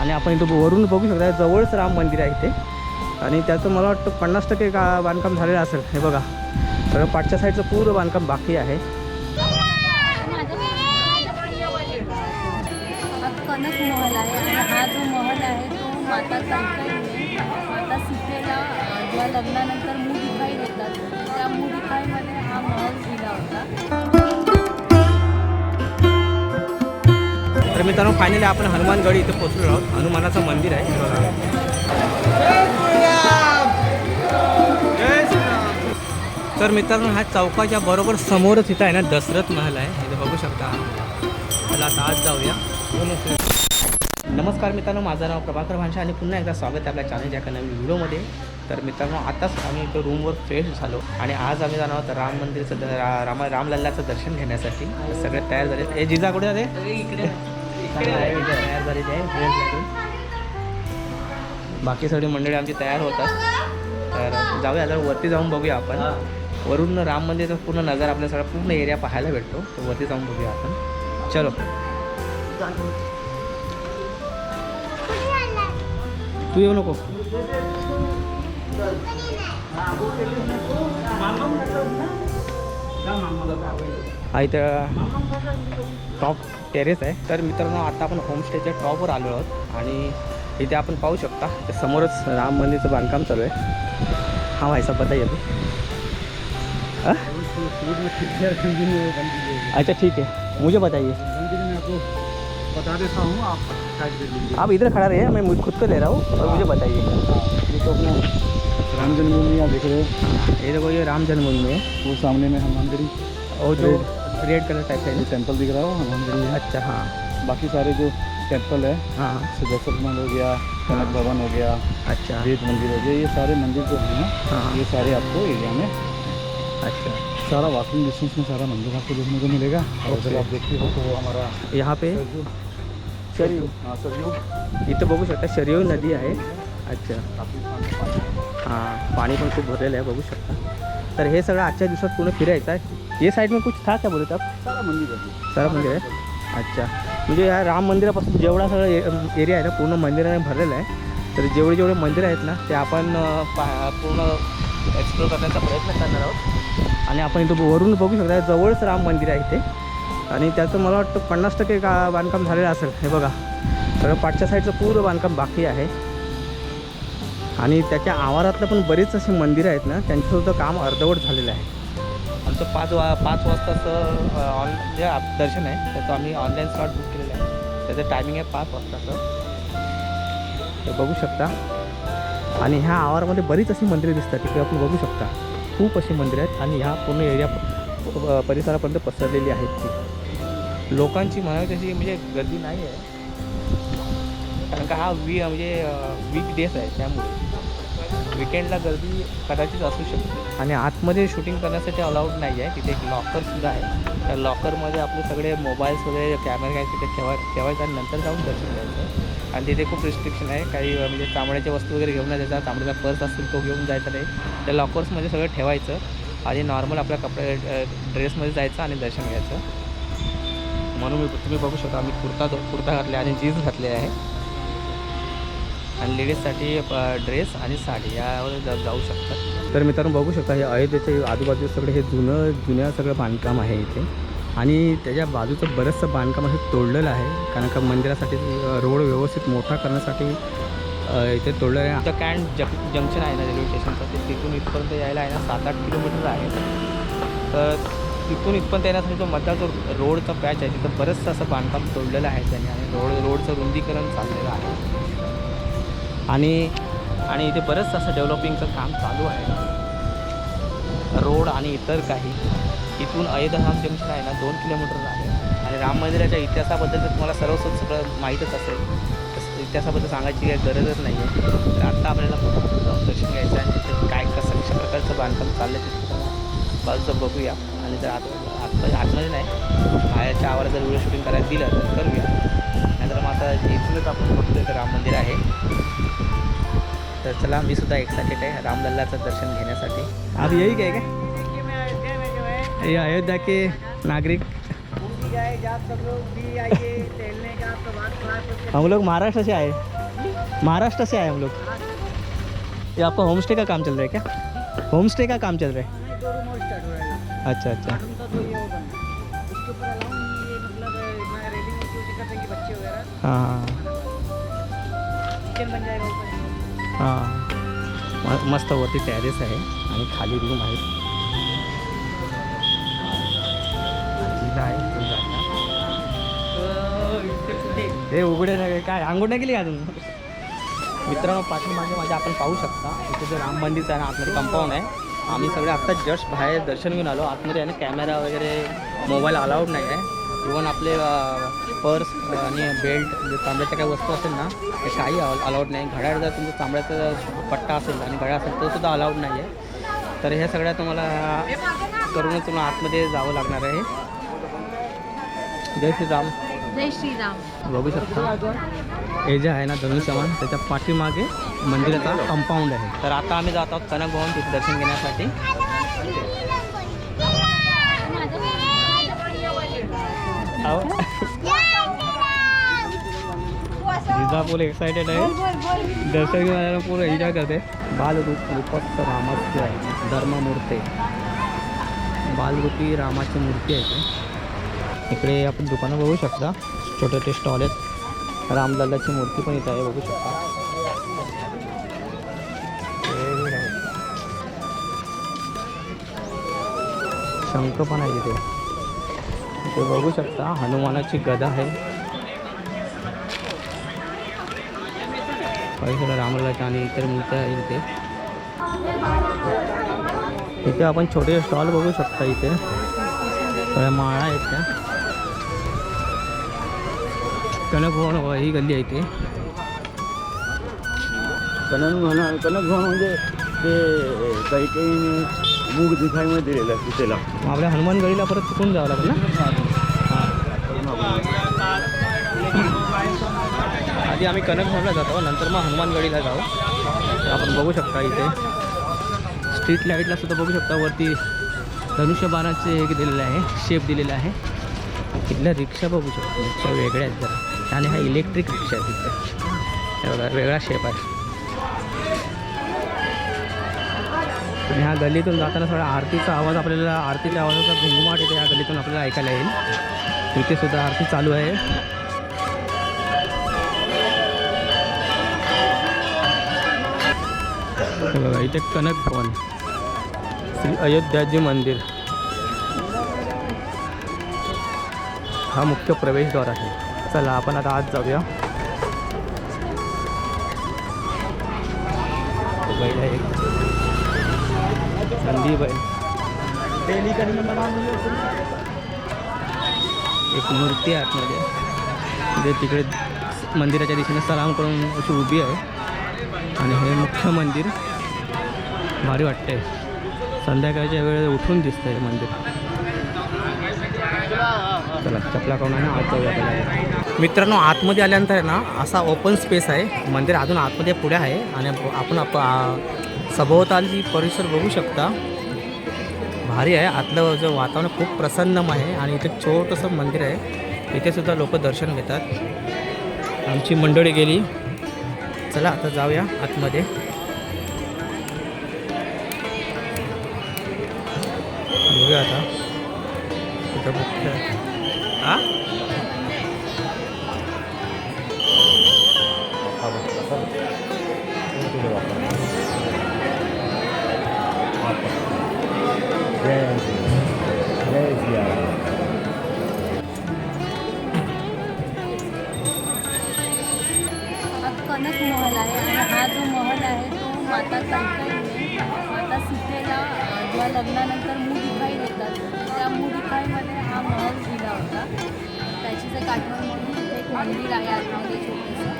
आणि आपण इथं वरून बघू शकता जवळच राम मंदिर आहे इथे. आणि त्याचं मला वाटतं पन्नास टक्के का बांधकाम झालेलं असेल हे बघा. सगळं पाठच्या साईडचं पूर्ण बांधकाम बाकी आहे. कनक महल आहे आणि हा जो महल आहे तो माता कैकेयीने माता सीतेला जेव्हा लग्नानंतर मूळ दिखाई देतात. त्या मूळ दिखाईमध्ये हा महल दिला होता. तर मित्रांनो फायनली आपण हनुमानगड इथे पोचलो आहोत. हनुमानाचं मंदिर आहे. तर मित्रांनो ह्या चौकाच्या बरोबर समोरच इथं आहे ना दशरथ महल आहे. इथे बघू शकता. चला आता आज जाऊया. नमस्कार मित्रांनो माझं नाव प्रभाकर भानशा आणि पुन्हा एकदा स्वागत आहे आपल्या चॅनलच्या एका नवीन व्हिडिओमध्ये. तर मित्रांनो आताच आम्ही इथं रूमवर फ्रेश झालो आणि आज आम्ही जाणार आहोत राम मंदिरचं रा- रामा रामलल्लाचं दर्शन घेण्यासाठी. सगळे तयार झाले हे जिजा कुठे झाले इकडे. तयार झालेली आहे. ड्रेस घालून बाकी सगळी मंडळी आमची तयार होतात. तर जाऊया जरा वरती जाऊन बघूया आपण. वरून राम मंदिरचा पूर्ण नजर आपल्या सगळा पूर्ण एरिया पाहायला भेटतो. तर वरती जाऊन बघूया आपण. चलो. तू येऊ नको. हा इथं टॉप टेरेस आहे. तर मित्रांनो आता आपण होमस्टेच्या टॉपवर आलो आहोत. आणि इथे आपण पाहू शकता इथे समोरच राम मंदिरचं बांधकाम चालू आहे. हा व्हायचा पता येतो. अच्छा ठीक है मुझे बताइए बता देता हूँ आप इधर खड़ा रहिए मैं खुद को ले रहा हूँ और मुझे बताइए। ये तो अपना राम जन्मभूमि आप देख रहे हो। ये देखो ये राम जन्मभूमि है। वो सामने में हनुमानगढ़ी और जो रेड कलर टाइप का है टेंपल दिख रहा हो हनुमानगढ़ी अच्छा हाँ। बाकी सारे जो टेंपल है हाँ। दशरथ महल हो गया कनक भवन हो गया अच्छा। वेद मंदिर हो गया ये सारे मंदिर जो हैं हाँ। ये सारे आपको एरिया में अच्छा। सारा वॉकिंग डिस्टेंस में सारा मंदिर आपको देखने को मिलेगा। और. जब आप देखते हो तो हमारा यहाँ पे सरयू। हाँ सरयू। इथं बघू शकता शरीव नदी आहे। अच्छा। पानी- पानी- हाँ। पाणी पण खूप भरलेलं आहे बघू शकता। तर हे सगळं आजच्या दिवसात पूर्ण फिरायचं आहे. ये साईड में कुछ था क्या बोलत आप सारा मंदिर है सारा मंदिर आहे? अच्छा. म्हणजे या राम मंदिरापासून जेवढा सगळं एरिया आहे ना पूर्ण मंदिराने भरलेलं आहे. तर जेवढे जेवढे मंदिर आहेत ना ते आपण पा पूर्ण एक्सप्लोर करण्याचा प्रयत्न करणार आहोत. आणि आपण इथं वरून बघू शकता जवळच राम मंदिर आहे इथे. आणि त्याचं मला वाटतं पन्नास टक्के का बांधकाम झालेलं असेल हे बघा. सगळं पाठच्या साईडचं पूर्ण बांधकाम बाकी आहे. आणि त्याच्या आवारातलं पण बरीच अशी मंदिरं आहेत ना त्यांचंसुद्धा काम अर्धवट झालेलं आहे. आमचं पाच वा पाच वाजताचं ऑन जे दर्शन आहे त्याचं आम्ही ऑनलाईन स्लॉट बुक केलेलं आहे. त्याचं टायमिंग आहे पाच वाजताचं ते बघू शकता. आणि ह्या आवारामध्ये बरीच अशी मंदिरं दिसतात तिकडे आपण बघू शकता. खूप अशी मंदिरं आहेत आणि ह्या पूर्ण एरिया परिसरापर्यंत पसरलेली आहेत ती. लोकांची म्हणावी तशी म्हणजे गर्दी नाही आहे कारण का हा वी म्हणजे वीक डेज आहे त्यामुळे. विकेंडला गर्दी कदाचित असू शकते. आणि आतमध्ये शूटिंग करण्यासाठी अलाउड नाही आहे तिथे एक लॉकरसुद्धा आहे. त्या लॉकरमध्ये आपले सगळे मोबाईल्स वगैरे कॅमेरा काय तिथे ठेवाय ठेवायचं आणि नंतर जाऊन दर्शन घ्यायचं. आणि तिथे खूप रिस्ट्रिक्शन आहे. काही म्हणजे चामड्याच्या वस्तू वगैरे घेऊन नाही जायचा चामड्याचा पर्स असेल तो घेऊन जायचा नाही. त्या लॉकर्समध्ये सगळं ठेवायचं आणि नॉर्मल आपल्या कपडे ड्रेसमध्ये जायचं आणि दर्शन घ्यायचं. म्हणून मी तुम्ही बघू शकता आम्ही कुर्ता कुर्ता घातले आणि जीन्स घातले आहे. आणि लेडीजसाठी ड्रेस आणि साडी यावर जाऊ शकतात. तर मित्रांनो बघू शकता हे अयोध्येचे आजूबाजू सगळे हे जुनं जुन्या सगळं बांधकाम आहे इथे. आणि त्याच्या बाजूचं बरंचसं बांधकाम असं तोडलेलं आहे कारण का मंदिरासाठी रोड व्यवस्थित मोठा करण्यासाठी इथे तोडलेलं आहे. आता कॅन जक जंक्शन आहे ना रेल्वे स्टेशनचं ते तिथून इथपर्यंत यायला आहे ना सात आठ किलोमीटर आहे. तर तिथून इथपर्यंत येण्यासाठी जो मधला जो रोडचा पॅच आहे तिथं बरंचसं असं बांधकाम तोडलेलं आहे त्याने आणि रोड रोडचं रुंदीकरण चाललेलं आहे. आणि आणि इथे बरंचसं असं डेव्हलपिंगचं काम चालू आहे रोड आणि इतर काही. इथून अयोध्याधाम जंक्शन आहे ना दोन किलोमीटर आहे. आणि राम मंदिराच्या इतिहासाबद्दल तर तुम्हाला सर्व सगळं माहीतच असेल. तसं इतिहासाबद्दल सांगायची काही गरजच नाही आहे तर आत्ता आपल्याला जाऊन दर्शन घ्यायचं आहे आणि तिथे काय कसं कशा प्रकारचं बांधकाम चाललं आहे बाजूचं बघूया. आणि जर आत आतमध्ये आतमध्ये नाही बाहेरच्या आवारात जर व्हिडिओ शूटिंग करायला दिलं तर करूया. नाहीतर मग आता इथूनच आपण बघतोय तर राम मंदिर आहे. तर चला मी सुद्धा एक्साइटेड आहे रामलल्लाचं दर्शन घेण्यासाठी. आप यही काय काय ये अयोध्या के नागरिक. हम लोग महाराष्ट्र से आए. महाराष्ट्र से आए हम लोग. ये आपका होम स्टे का काम चल रहा है क्या? होम स्टे का काम चल रहा है? अच्छा अच्छा. हाँ हां. मस्त वरती टॅरेस आहे आणि खाली रूम आहे. हे उघडे नाही काय आंघोळ नाही केली का अजून? मित्रांनो पाठीमागे माझ्या आपण पाहू शकता इथे जे राम मंदिरचं आहे ना आतमध्ये कंपाऊंड आहे. आम्ही सगळे आत्ता जस्ट बाहेर दर्शन घेऊन आलो. आतमध्ये आहे ना कॅमेरा वगैरे मोबाईल अलाउड नाही आहे. इवन आपले पर्स आणि बेल्ट जे तांब्याच्या काही वस्तू असेल ना ते काही अलाउड नाही. घड्याळ जर तुमचं तांब्याचा पट्टा असेल आणि घड्याळ असेल तो सुद्धा अलाउड नाही आहे तर ह्या सगळ्या तुम्हाला करूनच तुम्हाला आतमध्ये जावं लागणार आहे. जय श्रीराम. जय श्रीराम. बघू शकता. हे जे आहे ना धनुष्यमान त्याच्या पाठीमागे मंदिराचा कंपाऊंड आहे. तर आता आम्ही जात आहोत कनक भवन तिथे दर्शन घेण्यासाठी. जिजा फुल एक्सायटेड आहे। दर्शन घेऊन पूर्ण एन्जॉय करते। बालरूप रूपस्थ रामाचे आहे धर्ममूर्ती. बालरूपी रामाची मूर्ती आहे. इकडे आपण दुकानं बघू शकता छोटे छोटे स्टॉल आहेत. रामलल्लाची मूर्ती पण इथं आहे बघू शकता. शंख पण आहे तिथे. ते बघू शकता हनुमानाची गदा आहे. काही सगळं आणि इतर मूर्त्या आहेत इथे. इथे आपण छोटे स्टॉल बघू शकता इथे. सगळ्या माळा आहेत त्या. कनक भवन ही गल्ली आहे इथे. कनक भवन कनक भवन म्हणजे ते काही काही मूग दिखाईमध्ये दिलेलं आहे तिथेला मग आपल्या हनुमानगडीला परत चुकून जावं लागेल ना? आधी आम्ही कनक जातो नंतर मग हनुमानगडीला जाऊ. आपण बघू शकता इथे. स्ट्रीट लाईटला सुद्धा बघू शकता वरती धनुष्यबाणाचे एक दिलेलं आहे शेप दिलेला आहे. इथल्या रिक्षा बघू शकतो रिक्षा वेगळ्या आहेत जरा. आणि हा इलेक्ट्रिक रिक्षा आहे तिथं. एवढा वेगळा शेप आहे. आणि ह्या गल्लीतून जाताना थोडा आरतीचा आवाज आपल्याला आरतीच्या आवाजाचा घुंगुमाट इथे या गल्लीतून आपल्याला ऐकायला येईल. इथे सुद्धा आरती चालू आहे. बघा इथे कनक भवन. श्री अयोध्याजी मंदिर. हा मुख्य प्रवेशद्वार आहे. चला आपण आता आत जाऊया. एक नंदी बैल एक मूर्ती आहे आतमध्ये. जे तिकडे मंदिराच्या दिशेने सलाम करून अशी उभी आहे. आणि हे मुख्य मंदिर भारी वाटते संध्याकाळच्या वेळेस उठून दिसतं हे मंदिर. चला चपला करून आत जाऊया. मित्रांनो आतमध्ये आल्यानंतर आहे ना असा ओपन स्पेस आहे. मंदिर अजून आतमध्ये पुढे आहे. आणि आपण आप सभोवतालची सभोवताली परिसर बघू शकता. भारी आहे. आतलं जो वातावरण खूप प्रसन्नम आहे. आणि इथे छोटंसं मंदिर आहे. इथेसुद्धा लोक दर्शन घेतात. आमची मंडळी गेली. चला आता जाऊया आतमध्ये. बघूया आता. तिथं मंदिर आहे आतमध्ये छोटंसं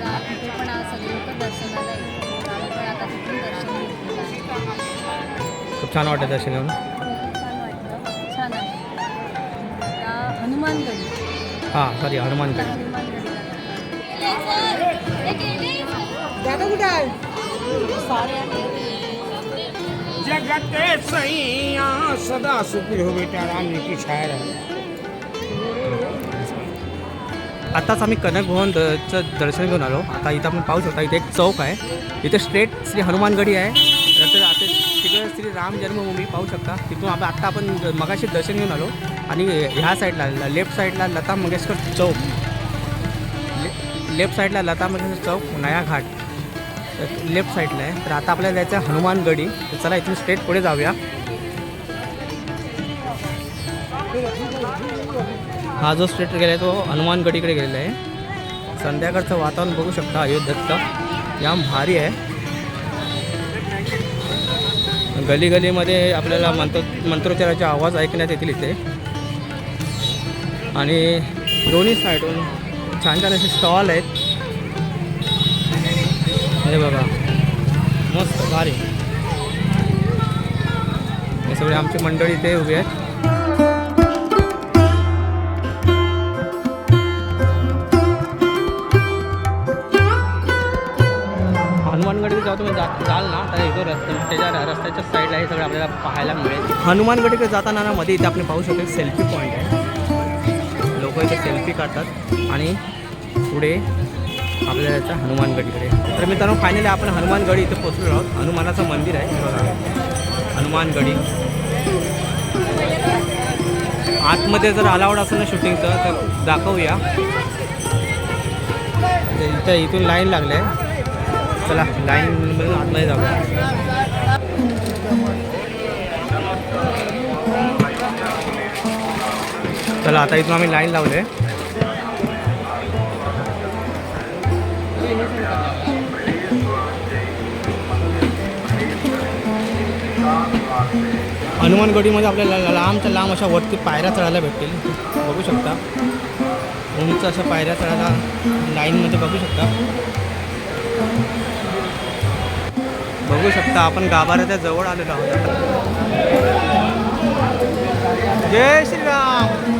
तर तिथे पण आज सगळे लोक दर्शनाला येतात आम्ही पण आता तिथून दर्शन घेतलेलं आहे. खूप छान वाटतं दर्शन घेऊन. छान वाटलं छान आहे हनुमानगडी. हां सॉरी हनुमानगड. हनुमानगडीला जगत सैया सदा सुखी हो बेटा राम की छाया रहे। आताच आम्ही कनक भवनचं दर्शन घेऊन आलो. आता इथं आपण पाहू शकता इथे एक चौक आहे. इथे स्ट्रेट श्री हनुमानगडी आहे. तर आता तिकडे श्री राम जन्मभूमी पाहू शकता. तिथून आपण आत्ता आपण मगाशी दर्शन घेऊन आलो. आणि ह्या साईडला लेफ्ट साईडला लता मंगेशकर चौक. ले लेफ्ट साईडला लता मंगेशकर चौक नया घाट. लेफ्ट साईडला आहे. तर आता आपल्याला जायचं आहे हनुमानगडी तर चला इथून स्ट्रेट पुढे जाऊया. हा जो स्ट्रेट गेला आहे तो हनुमानगडीकडे गेलेला आहे. संध्याकाळचं वातावरण बघू शकता अयोध्येचं याम भारी आहे. गली गलीमध्ये आपल्याला मंत्र मंत्रोच्चाराचे आवाज ऐकण्यात येतील इथे. आणि दोन्ही साईडून छान छान असे स्टॉल आहेत. हे बघा. मस्त भारी. हे सगळे आमची मंडळी इथे उभी आहेत. हनुमानगडकडे जाऊ तुम्ही जा जाल ना तर इथं रस्ता त्याच्या रस्त्याच्या साईडला हे सगळं आपल्याला पाहायला मिळेल. हनुमानगडीकडे जाताना ना मध्ये इथे आपण पाहू शकतो सेल्फी पॉईंट आहे. लोक इथे सेल्फी काढतात आणि पुढे आपल्याला यायचं हनुमानगडकडे. तर मित्रांनो फायनली आपण हनुमानगडी इथे पोचलो आहोत. हनुमानाचं मंदिर आहे हनुमानगडी. आतमध्ये जर अलाउड असेल ना शूटिंगचं तर दाखवूया. इथं इथून लाईन लागलं आहे चला लाईनमधून नाही जाऊया चला आता इथून आम्ही लाईन लावले. हनुमानगडीमध्ये आपल्याला लांबच्या लांब अशा वरती पायऱ्या चढायला भेटतील. बघू शकता. उंच अशा पायऱ्या चढायला लाईनमध्ये बघू शकता. बघू शकता आपण गाभाऱ्याच्या जवळ आलेलो आहोत. जय श्रीराम!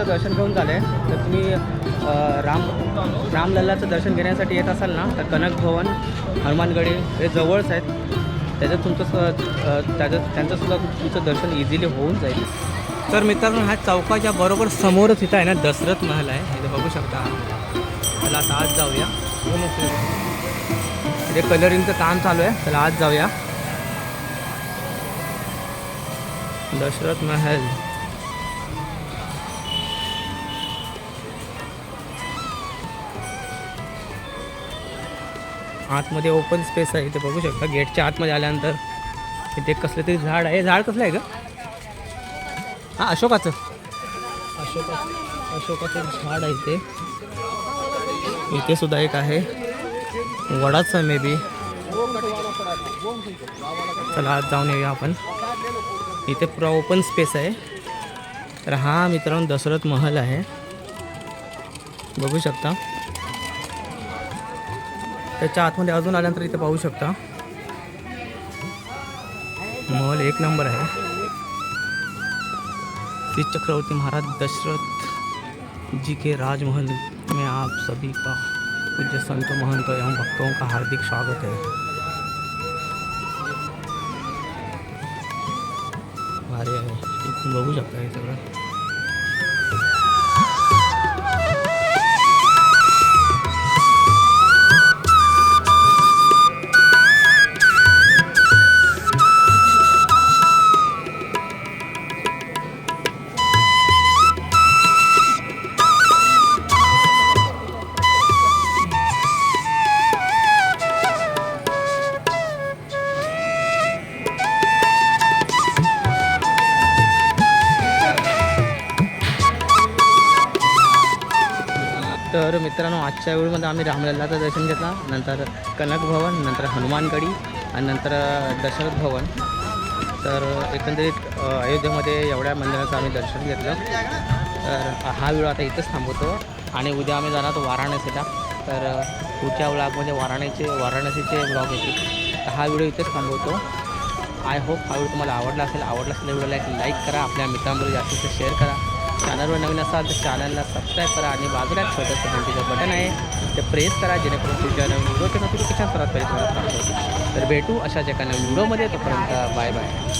हनुमानगडीचं दर्शन घेऊन झालं. आहे तर तुम्ही राम राम रामलल्लाचं दर्शन घेण्यासाठी येत असाल ना तर कनक भवन हनुमानगडी हे जवळच आहेत. त्याच्यात तुमचं स- त्यांचंसुद्धा तुमचं दर्शन इझिली होऊन जाईल. तर मित्रांनो ह्या चौकाच्या बरोबर समोरच इथं आहे ना दशरथ महल आहे. इथे बघू शकता चला आता आज जाऊया. इथे कलरिंगचं काम चालू आहे. चला आज जाऊया. दशरथ महल. आतमध्ये ओपन स्पेस आहे इथे बघू शकता. गेटच्या आतमध्ये आल्यानंतर इथे कसलं तरी झाड आहे. झाड कसलं आहे का हां अशोकाचं. अशोकाचं अशोकाचं झाड आहे इथे. इथे सुद्धा एक आहे. वडाचं मे बी चला आज जाऊन येऊया आपण. इथे पुरा ओपन स्पेस आहे. तर हा मित्रांनो दशरथ महल आहे. बघू शकता. त्याच्या आतमध्ये अजून आल्यानंतर इथे पाहू शकता. महल एक नंबर आहे. श्री चक्रवर्ती महाराज दशरथ जी के राजमहल में आप सभी का पूज्य संत महंत एवं भक्तों का हार्दिक स्वागत है। भारी आहे बघू शकता हे मित्रांनो आजच्या वेळीमध्ये आम्ही रामलल्लाचं दर्शन घेतला. नंतर कनक भवन नंतर हनुमानगडी आणि नंतर दशरथ भवन. तर एकंदरीत अयोध्येमध्ये एवढ्या मंदिराचं आम्ही दर्शन घेतलं. तर हा व्हिडिओ आता इथंच थांबवतो. आणि उद्या आम्ही जाणार वाराणसीला. तर पुढच्या ब्लॉगमध्ये वाराणसीचे वाराणसीचे ब्लॉग येतील. तर हा व्हिडिओ इथेच थांबवतो. आय होप हा व्हिडिओ तुम्हाला आवडला असेल. आवडला असेल व्हिडिओला एक लाईक करा. आपल्या मित्रांबरोबर जास्तीत जास्त शेअर करा. चॅनलवर नवीन असाल तर चॅनलला सबस्क्राईब करा आणि बाजूला छोटंसं घंटीचं बटन आहे ते प्रेस करा जेणेकरून तुमच्या नवीन व्हिडिओचे नोटिफिकेशन सर्वात पहिले तुम्हाला प्राप्त होतील तर भेटू अशाच एका नवीन व्हिडिओमध्ये तोपर्यंत बाय बाय